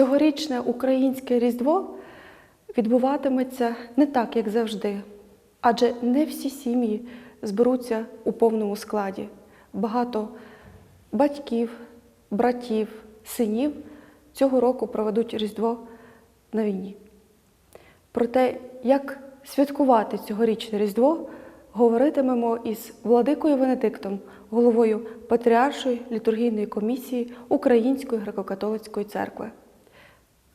Цьогорічне українське Різдво відбуватиметься не так, як завжди, адже не всі сім'ї зберуться у повному складі. Багато батьків, братів, синів цього року проведуть Різдво на війні. Про те, як святкувати цьогорічне Різдво, говоритимемо із владикою Венедиктом, головою Патріаршої літургійної комісії Української греко-католицької церкви.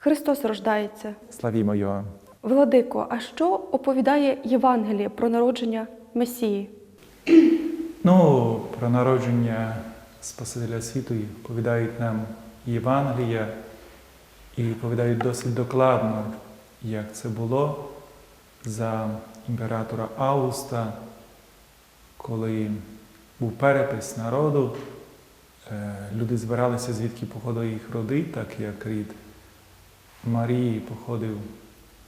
Христос рождається. Славімо Його. Владико, а що оповідає Євангеліє про народження Месії? Ну, про народження Спасителя світу повідають нам Євангелія і повідають досить докладно, як це було за імператора Августа, коли був перепис народу, е, люди збиралися, звідки походили їх роди, так як рід Марії походив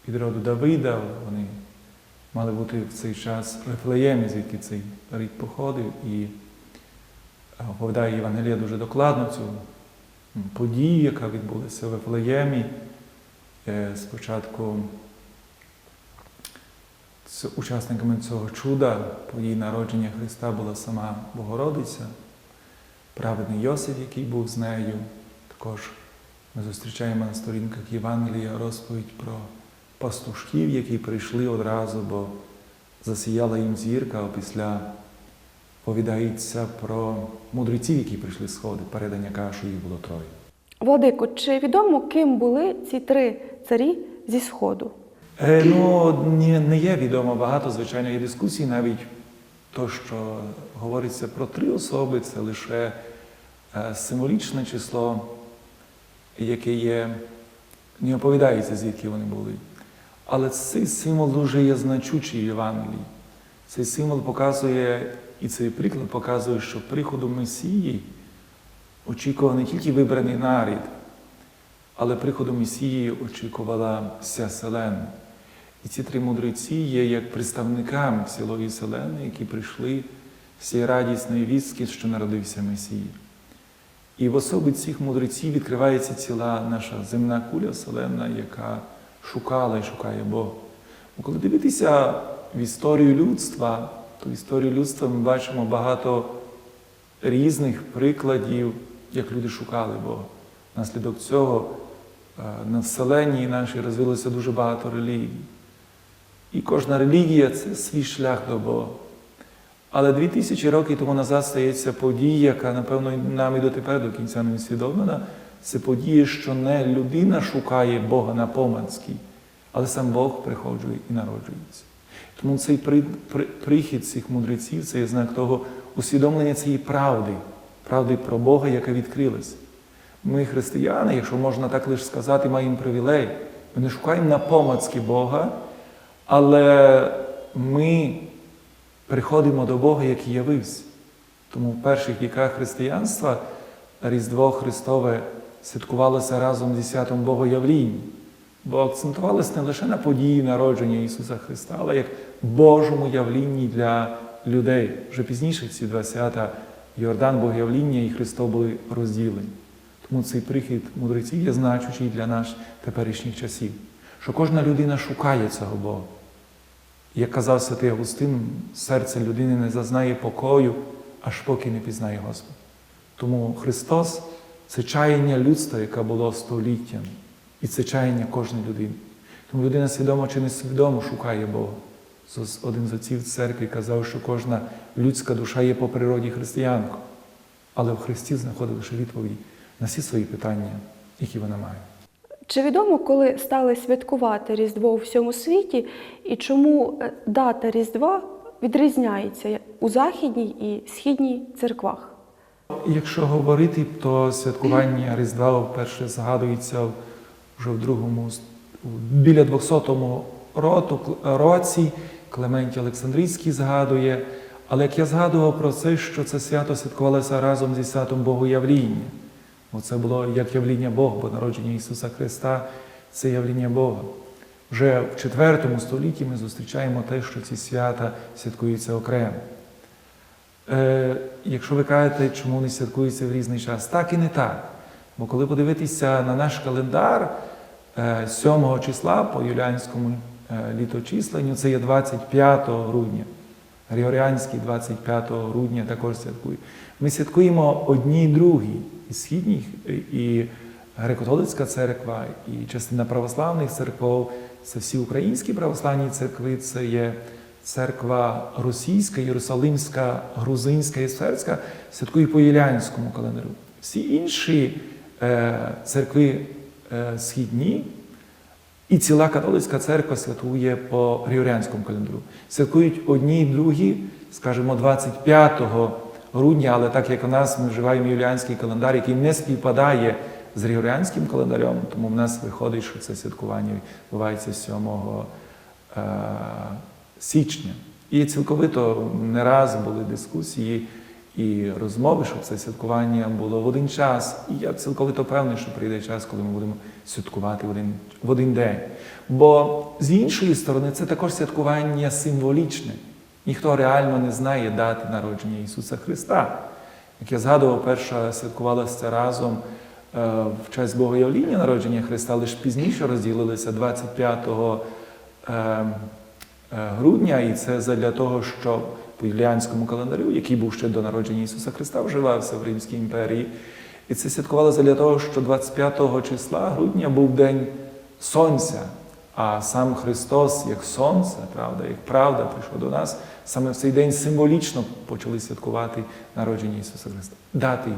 від роду Давида, вони мали бути в цей час в Вифлеємі, звідки цей рід походив, і е, оповідає Євангелія дуже докладно цю подію, яка відбулася в Вифлеємі. Е, Спочатку учасниками цього чуда, події народження Христа була сама Богородиця, праведний Йосиф, який був з нею. Також ми зустрічаємо на сторінках Євангелія розповідь про пастушків, які прийшли одразу, бо засіяла їм зірка, а після повідається про мудреців, які прийшли з сходи. Передання кашу їх було троє. Владико, чи відомо, ким були ці три царі зі Сходу? Е, ну, не, не є відомо багато, звичайно, є дискусій, навіть то, що говориться про три особи, це лише е, символічне число, яке є, не оповідається, звідки вони були. Але цей символ дуже є значучий в Євангелії. Цей символ показує, і цей приклад показує, що приходу Месії очікував не тільки вибраний нарід, але приходу Месії очікувала вся селена. І ці три мудреці є як представниками цілої селени, які прийшли з цієї радісної вістки, що народився Месія. І в особі цих мудреців відкривається ціла наша земна куля вселенна, яка шукала і шукає Бога. Бо коли дивитися в історію людства, то в історію людства ми бачимо багато різних прикладів, як люди шукали Бога. Наслідок цього е, на вселенні нашій розвилося дуже багато релігій. І кожна релігія це свій шлях до Бога. Але дві тисячі років тому назад стається подія, яка, напевно, нам і дотепер до кінця не усвідомлена. Це подія, що не людина шукає Бога на поманській, але сам Бог приходжує і народжується. Тому цей при, при, прихід цих мудреців це є знак того усвідомлення цієї правди, правди про Бога, яка відкрилась. Ми, християни, якщо можна так лише сказати, маємо привілей. Ми не шукаємо на помацьки Бога, але ми приходимо до Бога, який явився. Тому в перших віках християнства Різдво Христове святкувалося разом зі святом Богоявління, бо акцентувалося не лише на події народження Ісуса Христа, але як Божому явлінні для людей. Вже пізніше ці два свята Йордан Богоявління і Христос були розділені. Тому цей прихід мудреців є значущий для нас теперішніх часів, що кожна людина шукає цього Бога. Як казав святий Августин, серце людини не зазнає покою, аж поки не пізнає Господа. Тому Христос це чаяння людства, яке було століттям, і це чаяння кожної людини. Тому людина свідомо чи несвідомо шукає Бога. Один з отців церкви казав, що кожна людська душа є по природі християнкою, але в Христі знаходить лише відповіді на всі свої питання, які вона має. Чи відомо, коли стали святкувати Різдво у всьому світі, і чому е, дата Різдва відрізняється у західній і східній церквах? Якщо говорити, то святкування Різдва вперше згадується вже в другому, біля 200-му роту, році. Клементій Олександрійський згадує. Але як я згадував про це, що це свято святкувалося разом зі святом Богоявління. Бо це було як явління Бога, бо народження Ісуса Христа це явління Бога. Вже в IV столітті ми зустрічаємо те, що ці свята святкуються окремо. Е, якщо ви кажете, чому вони святкуються в різний час, так і не так. Бо коли подивитися на наш календар е, 7 числа по юліанському е, літочисленню, це є 25 грудня. Григоріанський 25 грудня також святкує. Ми святкуємо одні й другі, і східні, і греко-католицька церква, і частина православних церков, це всі українські православні церкви, це є церква російська, єрусалимська, грузинська і сферська, святкує по юліанському календарю. Всі інші е, церкви е, східні, і ціла католицька церква святкує по григоріанському календарю. Святкують одні й другі, скажімо, 25 грудня, але так як у нас ми вживаємо юліанський календар, який не співпадає з григоріанським календарем, тому в нас виходить, що це святкування відбувається 7 е, січня. І цілковито не раз були дискусії і розмови, щоб це святкування було в один час. І я цілковито певний, що прийде час, коли ми будемо святкувати в один, в один день. Бо з іншої сторони, це також святкування символічне. Ніхто реально не знає дати народження Ісуса Христа. Як я згадував, перша святкувалася разом е, в честь Богоявління народження Христа, лише пізніше розділилися 25 е, е, грудня, і це для того, що по юліанському календарю, який був ще до народження Ісуса Христа, вживався в Римській імперії. І це святкувалося для того, що 25 числа грудня був день сонця, а сам Христос, як сонце, правда, як правда, прийшов до нас. Саме в цей день символічно почали святкувати народження Ісуса Христа. Дати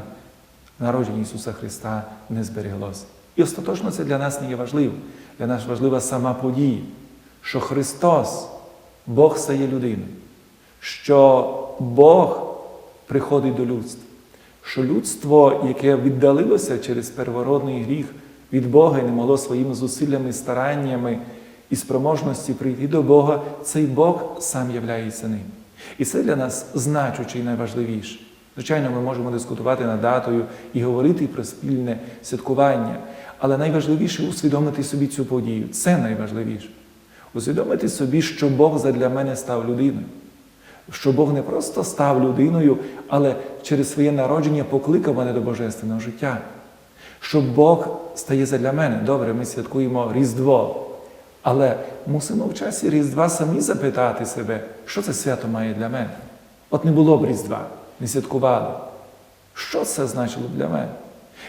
народження Ісуса Христа не збереглося. І остаточно це для нас не є важливо. Для нас важлива сама подія, що Христос, Бог стає людиною, що Бог приходить до людства, що людство, яке віддалилося через первородний гріх від Бога і не могло своїми зусиллями, стараннями і спроможності прийти до Бога, цей Бог сам являється ним. І це для нас значуче і найважливіше. Звичайно, ми можемо дискутувати над датою і говорити про спільне святкування, але найважливіше усвідомити собі цю подію. Це найважливіше. Усвідомити собі, що Бог задля мене став людиною. Що Бог не просто став людиною, але через своє народження покликав мене до божественного життя. Що Бог стає задля мене. Добре, ми святкуємо Різдво. Але мусимо в часі Різдва самі запитати себе, що це свято має для мене. От не було б Різдва, не святкували. Що це значило для мене?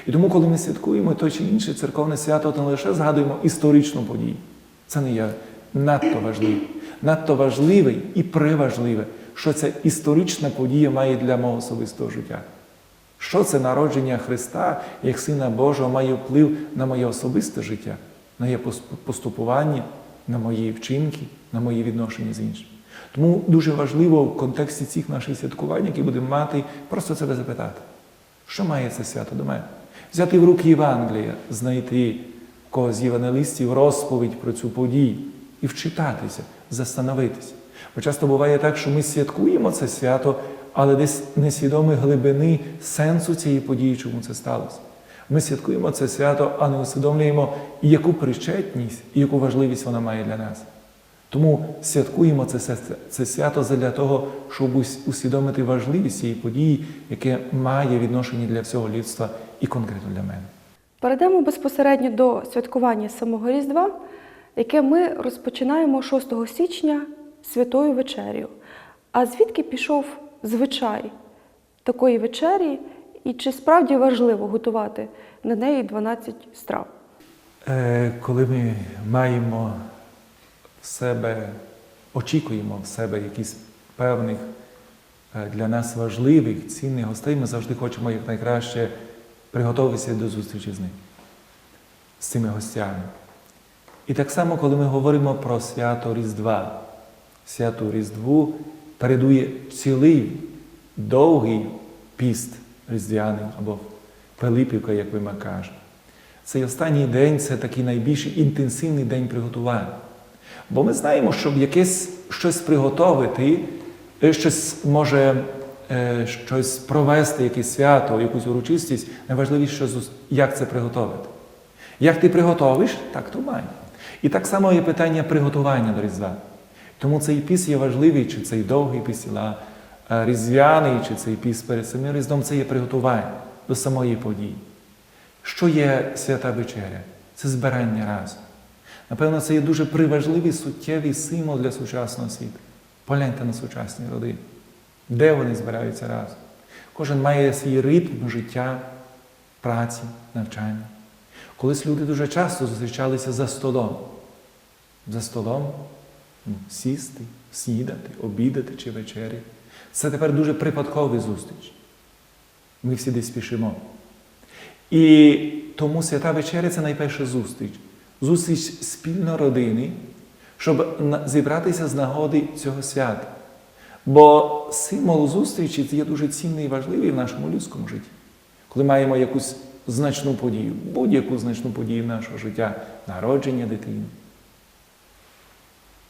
І тому, коли ми святкуємо то чи інше церковне свято, то не лише згадуємо історичну подію. Це не є надто важливе. Надто важливе і преважливе, що ця історична подія має для мого особистого життя. Що це народження Христа як Сина Божого має вплив на моє особисте життя, на моє поступування, на мої вчинки, на мої відношення з іншими. Тому дуже важливо в контексті цих наших святкувань, які будемо мати, просто себе запитати, що має це свято до мене? Взяти в руки Євангелія, знайти когось з євангелистів розповідь про цю подію і вчитатися, застановитися. Бо часто буває так, що ми святкуємо це свято, але десь несвідомі глибини сенсу цієї події, чому це сталося. Ми святкуємо це свято, а не усвідомлюємо, яку причетність і яку важливість вона має для нас. Тому святкуємо це, це свято для того, щоб усвідомити важливість цієї події, яке має відношення для всього людства і конкретно для мене. Перейдемо безпосередньо до святкування самого Різдва, яке ми розпочинаємо 6 січня Святою вечерю. А звідки пішов звичай такої вечері, і чи справді важливо готувати на неї 12 страв? Е, коли ми маємо в себе, очікуємо в себе якісь певних е, для нас важливих, цінних гостей, ми завжди хочемо якнайкраще приготуватися до зустрічі з ними, з цими гостями. І так само, коли ми говоримо про свято Різдва, свято Різдву передує цілий довгий піст різдвяний або Пилипівка, як ви кажемо. Цей останній день це такий найбільш інтенсивний день приготування. Бо ми знаємо, щоб якесь щось приготовити, щось може щось провести, якесь свято, якусь урочистість, найважливіше, як це приготовити. Як ти приготовиш, так то має. І так само є питання приготування до Різдва. Тому цей піс є важливий, чи цей довгий піс, різдвяний, чи цей піс перед самим Різдвом, це є приготування до самої події. Що є свята вечеря? Це збирання разом. Напевно, це є дуже приважливий суттєвий символ для сучасного світу. Погляньте на сучасні родини. Де вони збираються разом? Кожен має свій ритм життя, праці, навчання. Колись люди дуже часто зустрічалися за столом. За столом сісти, снідати, обідати чи вечері. Це тепер дуже припадковий зустріч. Ми всі десь спішимо. І тому свята вечеря це найперша зустріч. Зустріч спільно родини, щоб зібратися з нагоди цього свята. Бо символ зустрічі це є дуже цінний і важливий в нашому людському житті. Коли маємо якусь значну подію, будь-яку значну подію нашого життя, народження дитини,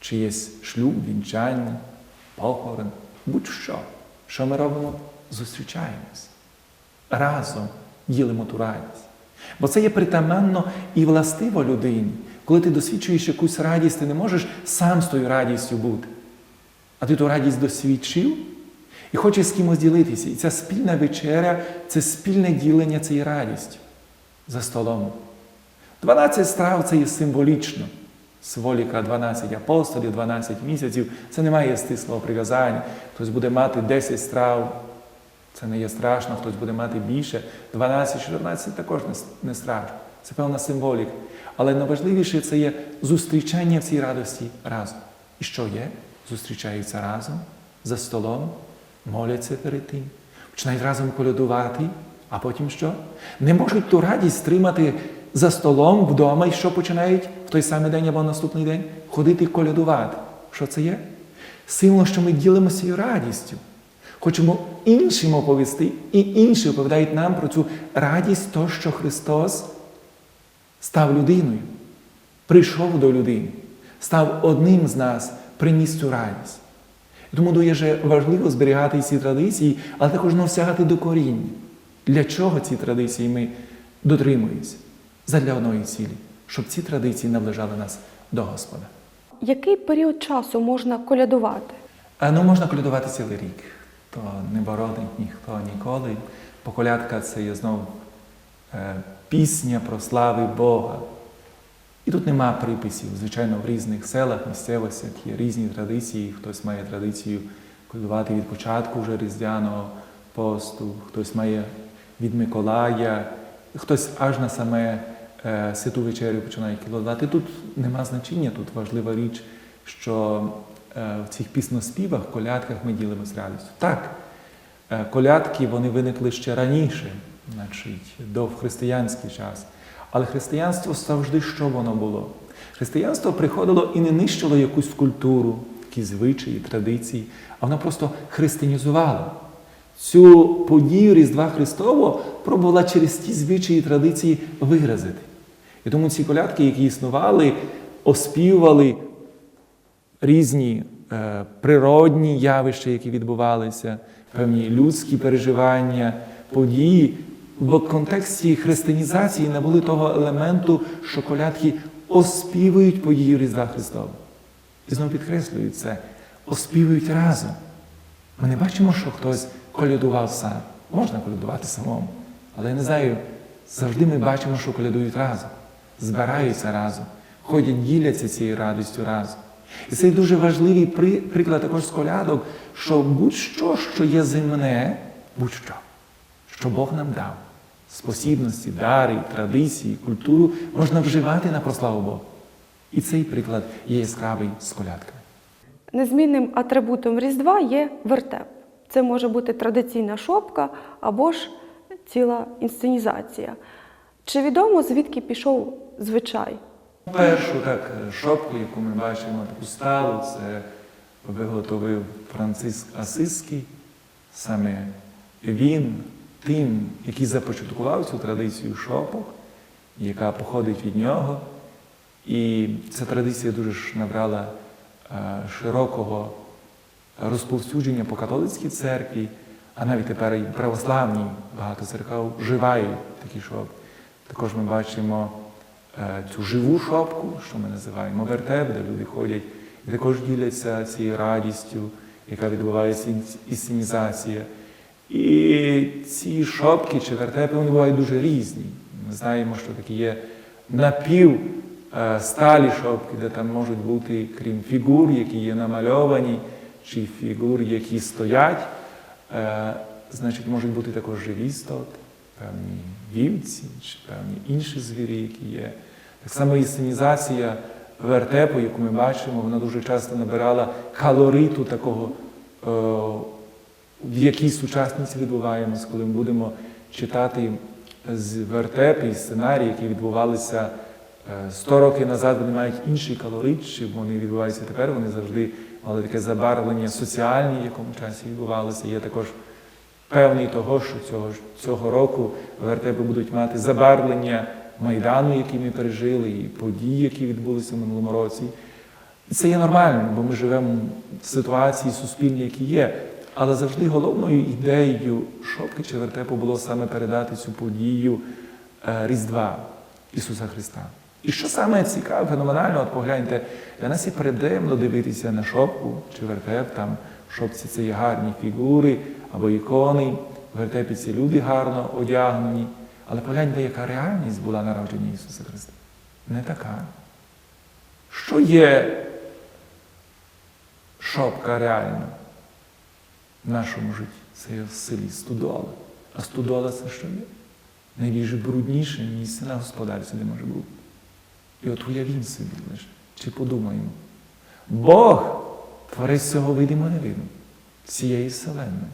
чиєсь шлюб, вінчання, похорон, будь-що, що ми робимо, зустрічаємось. Разом ділимо ту радість. Бо це є притаманно і властиво людині. Коли ти досвідчуєш якусь радість, ти не можеш сам з тою радістю бути. А ти ту радість досвідчив і хочеш з кимось ділитися. І ця спільна вечеря це спільне ділення цією радістю за столом. 12 страв це є символічно. Своліка 12 апостолів, 12 місяців. Це не має стислого прив'язання. Хтось буде мати 10 страв, це не є страшно, хтось буде мати більше. 12-14 також не, страшно. Це певна символіка. Але найважливіше це є зустрічання в цій радості разом. І що є? Зустрічаються разом за столом, моляться перед тим, починають разом колядувати, а потім що? Не можуть ту радість стримати за столом вдома, і що починають в той самий день або наступний день ходити колядувати. Що це є? Символ, що ми ділимося цією радістю. Хочемо іншим оповісти, і інші оповідають нам про цю радість, то, що Христос став людиною, прийшов до людини, став одним з нас, приніс цю радість. Тому дуже важливо зберігати ці традиції, але також не всягати до коріння. Для чого ці традиції ми дотримуємося? Задля одної цілі, щоб ці традиції наближали нас до Господа. Який період часу можна колядувати? А, Ну, можна колядувати цілий рік. То не бородить ніхто ніколи. Бо колядка це є знову е, пісня про слави Бога. І тут нема приписів. Звичайно, в різних селах, місцевостях є різні традиції. Хтось має традицію колядувати від початку вже Різдвяного посту, хтось має від Миколая, хтось аж на саме е, святу вечерю починає колядувати. Тут нема значення, тут важлива річ, що е, в цих пісноспівах, колядках ми ділимося радістю. Так, е, колядки вони виникли ще раніше, значить, до християнський час. Але християнство завжди що воно було? Християнство приходило і не нищило якусь культуру, якісь звичаї, традиції, а воно просто християнізувало. Цю подію Різдва Христового пробувала через ті звичаї і традиції виразити. І тому ці колядки, які існували, оспівували різні е, природні явища, які відбувалися, певні людські переживання, події. В контексті християнізації набули того елементу, що колядки оспівують подію Різдва Христова. І знову підкреслюють це, оспівують разом. Ми не бачимо, що хтось колядував сам. Можна колядувати самому. Але я не знаю, завжди ми бачимо, що колядують разом, збираються разом, ходять, діляться цією радістю разом. І це дуже важливий при- приклад також з колядок, що будь-що, що є земне, будь-що, що Бог нам дав, спосібності, дари, традиції, культуру, можна вживати на прославу Бога. І цей приклад є яскравий з колядками. Незмінним атрибутом Різдва є вертеп. Це може бути традиційна шопка або ж ціла інсценізація. Чи відомо, звідки пішов звичай? Першу так шопку, яку ми бачимо, таку сталу, це виготовив Франциск Асиський. Саме він тим, який започаткував цю традицію шопок, яка походить від нього. І ця традиція дуже ж набрала е, широкого розповсюдження по католицькій церкві, а навіть тепер і православні багато церков вживають такі шопки. Також ми бачимо е, цю живу шопку, що ми називаємо вертеп, де люди ходять і також діляться цією радістю, яка відбувається інс- інсценізація. І ці шопки чи вертепи вони бувають дуже різні. Ми знаємо, що такі є напів е, сталі шопки, де там можуть бути, крім фігур, які є намальовані, чи фігур, які стоять, е, значить, можуть бути також живі істоти, певні вівці, чи певні інші звірі, які є. Так само і сценізація вертепу, яку ми бачимо, вона дуже часто набирала калориту такого, е, в якій сучасниці відбуваємось, коли ми будемо читати з вертепи і сценарії, які відбувалися е, 100 років назад, вони мають інший калорит, чи вони відбуваються тепер, вони завжди мали таке забарвлення соціальні, в якому часі відбувалося. Є також певний того, що цього, цього року вертепи будуть мати забарвлення Майдану, який ми пережили, і події, які відбулися в минулому році. Це є нормально, бо ми живемо в ситуації суспільній, які є. Але завжди головною ідеєю шопки чи вертепу було саме передати цю подію е, Різдва Ісуса Христа. І що саме цікаве, феноменально, от погляньте, для нас є приємно дивитися на шопку чи вертеп, там шопці це є гарні фігури або ікони, в вертепі це люди гарно одягнені. Але погляньте, яка реальність була народження Ісуса Христа. Не така. Що є шопка реально в нашому житті? Це є в селі студола. А студола це що є? Найбільш брудніше місце на господарстві, де може бути. І от уявімо собі лише, чи подумаємо. Бог творець цього видимо невидимо, цієї вселенної.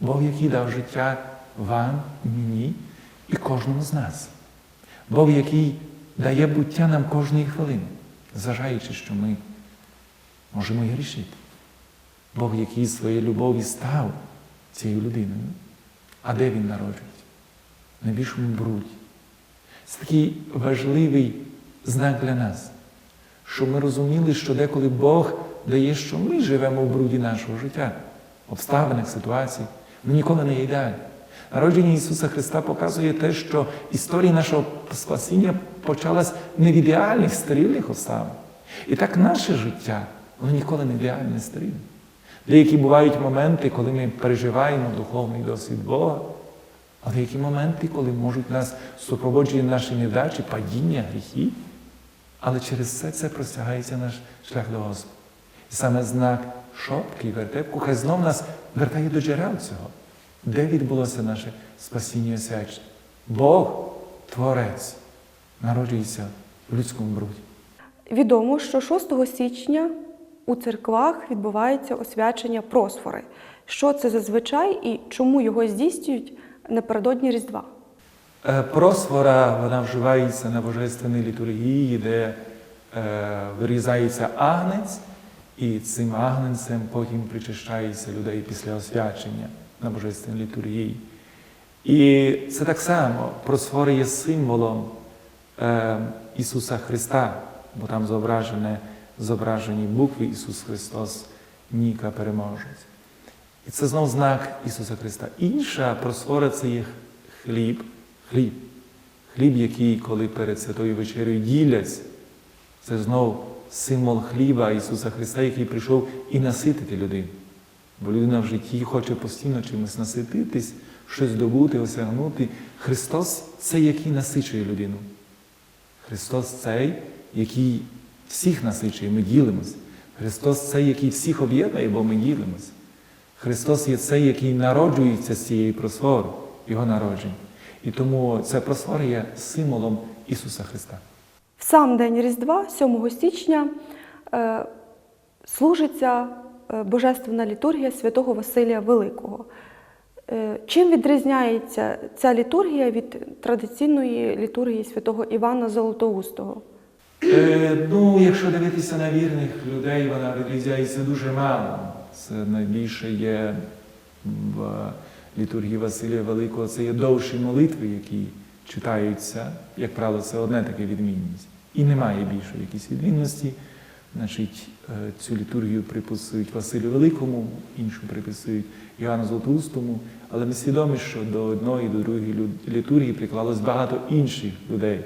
Бог, який дав життя вам, мені і кожному з нас. Бог, який дає буття нам кожної хвилини, зважаючи, що ми можемо і грішити. Бог, який своєю любові став цією людиною. А де він народжується? В найбільшому бруді. Це такий важливий знак для нас, щоб ми розуміли, що деколи Бог дає, що ми живемо в бруді нашого життя, обставинах, ситуацій. Ми ніколи не є ідеальні. Народження Ісуса Христа показує те, що історія нашого спасіння почалась не в ідеальних стерильних обставинах. І так наше життя, воно ніколи не ідеальне, не стерильне. Деякі бувають моменти, коли ми переживаємо духовний досвід Бога, а деякі моменти, коли можуть нас супроводжувати наші невдачі, падіння, гріхи. Але через все це простягається наш шлях до Господа. І саме знак шопки вертепку хай знов нас вертає до джерел цього. Де відбулося наше спасіння освячення? Бог, Творець, народжується в людському бруді. Відомо, що 6 січня у церквах відбувається освячення просфори. Що це за звичай і чому його здійснюють напередодні Різдва? Е, Просфора вона вживається на божественній літургії, де е, вирізається агнець, і цим агнецем потім причащається людей після освячення на божественній літургії. І це так само просфора є символом е, Ісуса Христа, бо там зображене, зображені букви Ісус Христос, Ніка переможець. І це знов знак Ісуса Христа. Інша просфора це є хліб, хліб. Хліб, який, коли перед Святою вечерею діляться, це знов символ хліба Ісуса Христа, який прийшов і наситити людину. Бо людина в житті хоче постійно чимось насититись, щось добути, осягнути. Христос це який насичує людину. Христос цей, який всіх насичує, ми ділимося. Христос цей, який всіх об'єднує, бо ми ділимося. Христос є цей, який народжується з цієї просфори, Його народження. І тому ця просфора є символом Ісуса Христа. В сам день Різдва, 7 січня, е, служиться е, Божественна літургія святого Василія Великого. Е, Чим відрізняється ця літургія від традиційної літургії святого Івана Золотоустого? Е, ну, якщо дивитися на вірних людей, вона відрізняється дуже мало. Це найбільше є в літургії Василія Великого, це є довші молитви, які читаються. Як правило, це одне таке відмінність. І немає більшої якісь відмінності. Значить, е, цю літургію приписують Василю Великому, іншу приписують Іоанну Золотоустому, але ми свідомі, що до одної до другої літургії приклалось багато інших людей.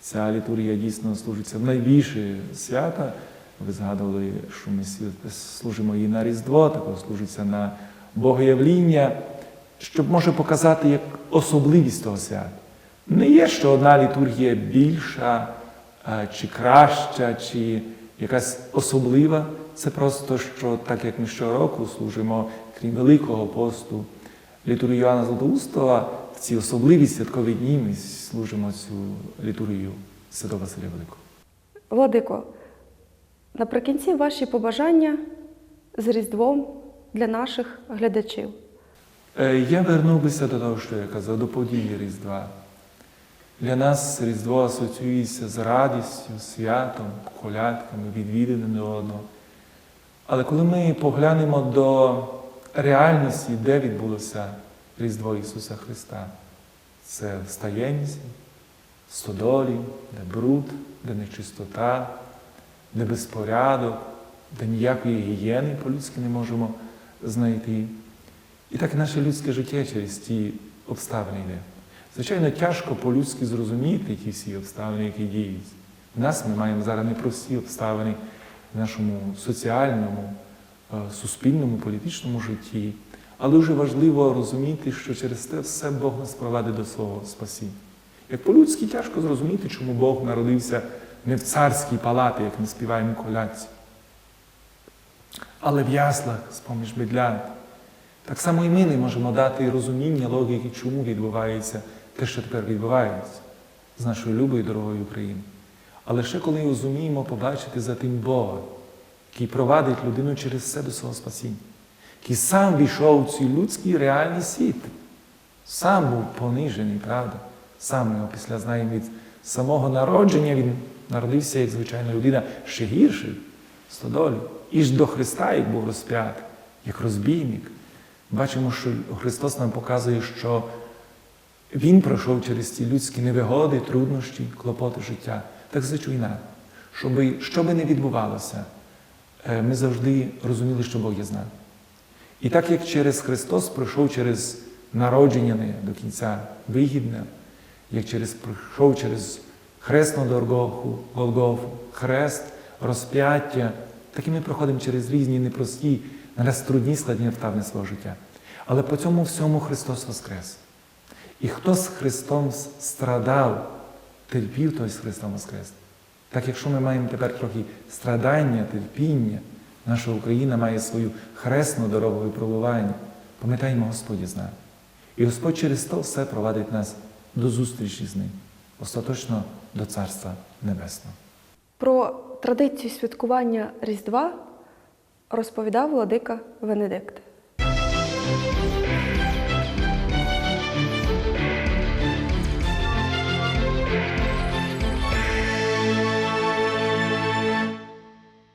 Ця літургія дійсно служиться в найбільше свята. Ви згадували, що ми служимо її на Різдво, також служиться на Богоявління, щоб може показати як особливість того свята. Не є, що одна літургія більша чи краща, чи якась особлива. Це просто, що так як ми щороку служимо, крім Великого посту, літургію Йоанна Златоустова, в ці особливі святкові дні ми служимо цю літургію Святого Василя Великого. Владико, наприкінці ваші побажання з Різдвом для наших глядачів. Е, Я вернув бися до того, що я казав, до події Різдва. Для нас Різдво асоціюється з радістю, святом, колядками, відвідини до одного. Але коли ми поглянемо до реальності, де відбулося Різдво Ісуса Христа, це в Стаєнці, Содолі, де бруд, де нечистота, де безпорядок, де ніякої гігієни по-людськи не можемо знайти. І так наше людське життя через ті обставини йде. Звичайно, тяжко по-людськи зрозуміти ті всі обставини, які діють. У нас ми маємо зараз непрості обставини в нашому соціальному, е, суспільному, політичному житті. Але дуже важливо розуміти, що через те все Бог нас провадить до свого спасіння. Як по-людськи тяжко зрозуміти, чому Бог народився не в царській палаті, як ми співаємо колядці, але в яслах з-поміж бедлянт. Так само і ми не можемо дати розуміння логіки, чому відбувається те, що тепер відбувається з нашою любою дорогою України. Але ще коли розуміємо побачити за тим Бога, який провадить людину через все до свого спасіння, який сам війшов у цей людський реальний світ, сам був понижений, правда? Сам його після знаємо від самого народження, він народився як звичайна людина ще гірший, стодолі. І ж до Христа, як був розп'ятий, як розбійник. Бачимо, що Христос нам показує, що Він пройшов через ці людські невигоди, труднощі, клопоти життя. Так звичайно, щоб що би не відбувалося, е, ми завжди розуміли, що Бог є з нами. І так як через Христос пройшов через народження не до кінця вигідне, як через пройшов через хресну дорогу, Голгофу, хрест, розп'яття, так і ми проходимо через різні непрості, нараз трудні складні обставини свого життя. Але по цьому всьому Христос воскрес. І хто з Христом страдав, терпів, той з Христом воскрес. Так якщо ми маємо тепер трохи страдання, терпіння, наша Україна має свою хресну дорогу випробування, пам'ятаємо, Господь з нами. І Господь через то все провадить нас до зустрічі з ним, остаточно до Царства Небесного. Про традицію святкування Різдва розповідав владика Венедикт.